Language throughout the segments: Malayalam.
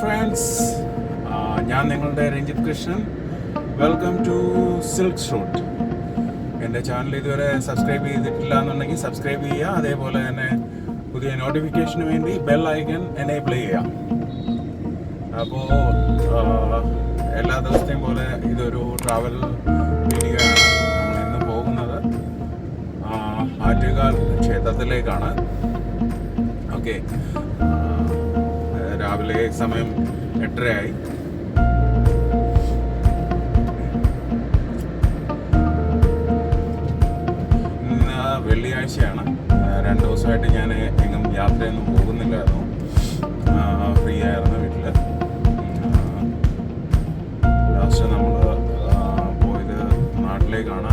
ഫ്രണ്ട്സ് ഞാൻ നിങ്ങളുടെ Ranjith Krishnan. Welcome to silk shoot എന്റെ ചാനൽ ഇതുവരെ സബ്സ്ക്രൈബ് ചെയ്തിട്ടില്ല എന്നുണ്ടെങ്കിൽ സബ്സ്ക്രൈബ് ചെയ്യുക. അതേപോലെ തന്നെ പുതിയ നോട്ടിഫിക്കേഷന് വേണ്ടി ബെൽ ഐക്കൺ എനേബിൾ ചെയ്യുക. അപ്പോൾ എല്ലാ ദിവസത്തെയും പോലെ ഇതൊരു ട്രാവൽ വീഡിയോ ഇന്ന് പോകുന്നത്. ആറ്റുകാൽ ക്ഷേത്രത്തിലേക്കാണ്. ഓക്കെ രാവിലെ സമയം എട്ടരയായി. വെള്ളിയാഴ്ചയാണ്. രണ്ട് ദിവസമായിട്ട് ഞാൻ എങ്ങും യാത്രയൊന്നും പോകുന്നില്ലായിരുന്നു. ഫ്രീ ആയിരുന്നു വീട്ടിൽ ലാസ്റ്റ് നമ്മൾ പോയത് നാട്ടിലേക്കാണ്.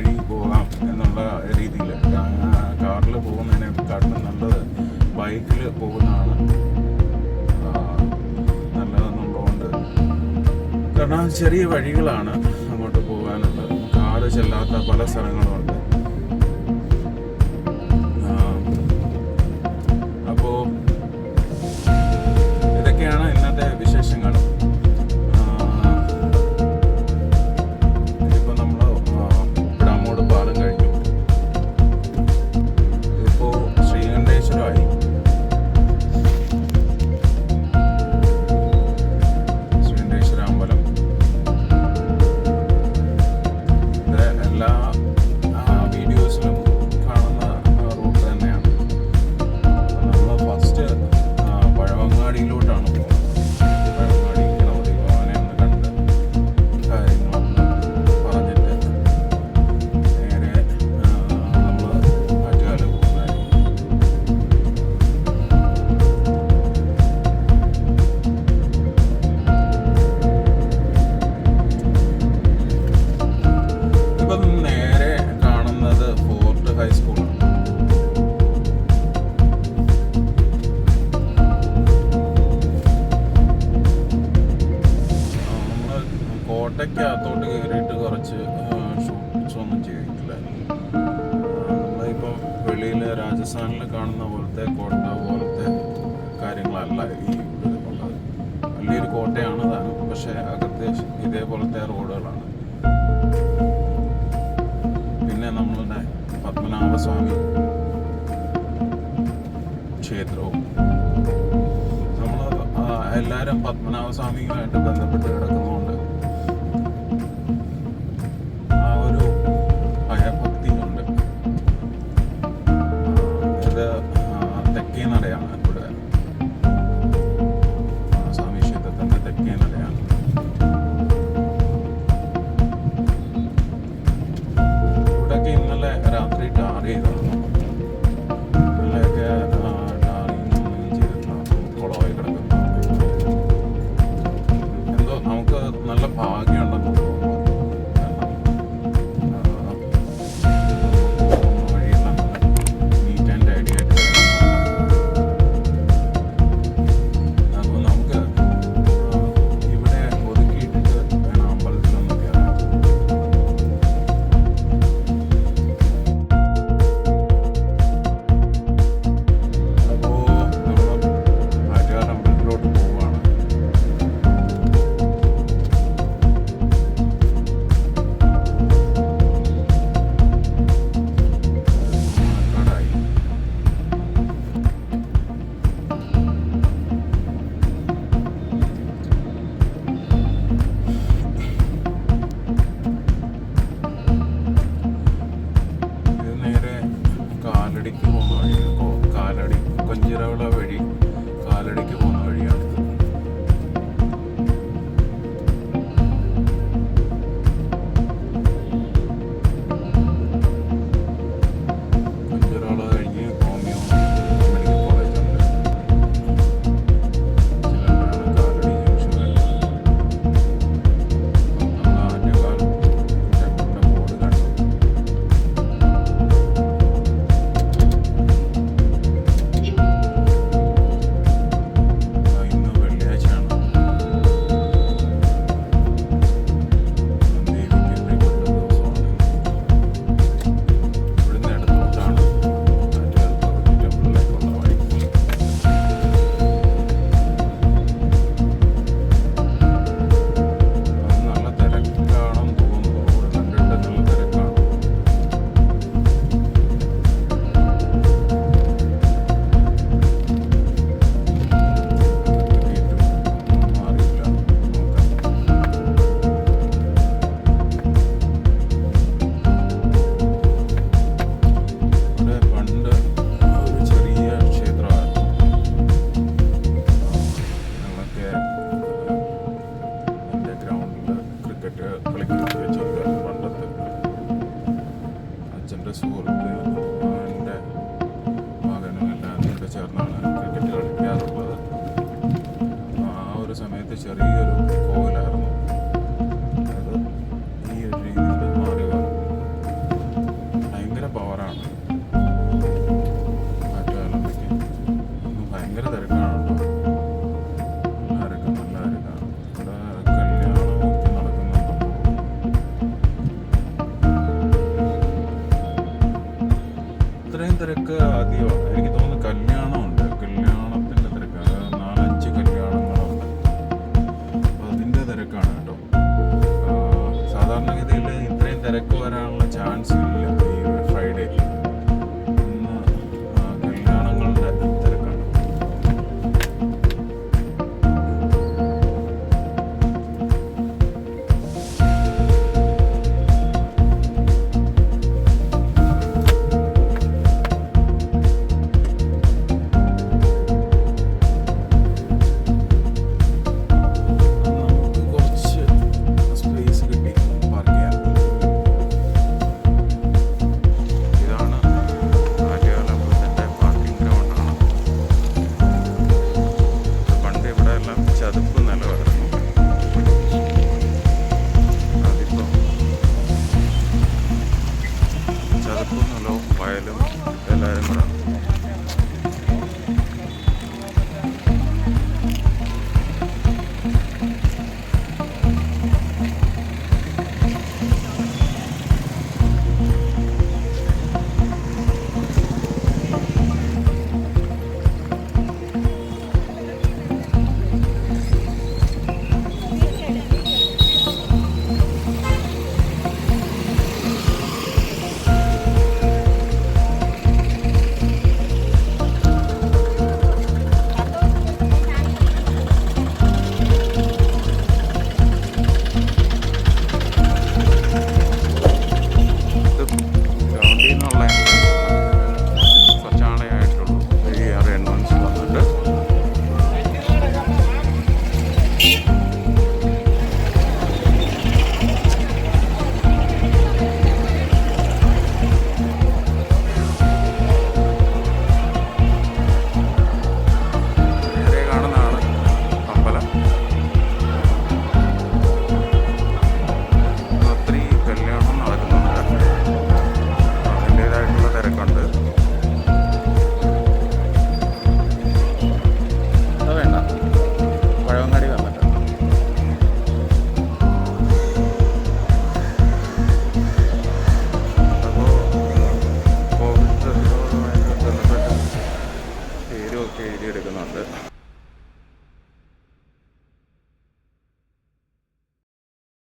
അതുവഴി പോകാം എന്നുള്ള രീതിയിൽ. കാറിൽ പോകുന്നതിനെക്കാട്ടിലും നല്ലത് ബൈക്കിൽ പോകുന്നതാണ്. നല്ലതെന്നുള്ളതുകൊണ്ട്. കാരണം ചെറിയ വഴികളാണ് അങ്ങോട്ട് പോകാനുള്ളത്. കാറ് ചെല്ലാത്ത പല സ്ഥലങ്ങളുമുണ്ട് രാജസ്ഥാനിൽ കാണുന്ന പോലത്തെ കോട്ട പോലത്തെ കാര്യങ്ങളല്ല ഈ ഉള്ളത് വലിയൊരു കോട്ടയാണ് താനും പക്ഷേ അകത്ത് ഇതേപോലത്തെ റോഡുകളാണ്. പിന്നെ നമ്മളുടെ പത്മനാഭസ്വാമി ക്ഷേത്രവും. നമ്മൾ എല്ലാവരും പത്മനാഭസ്വാമിയുമായിട്ട് ബന്ധപ്പെട്ട് കിടക്കുന്നതുകൊണ്ട് ചെറിയൊരു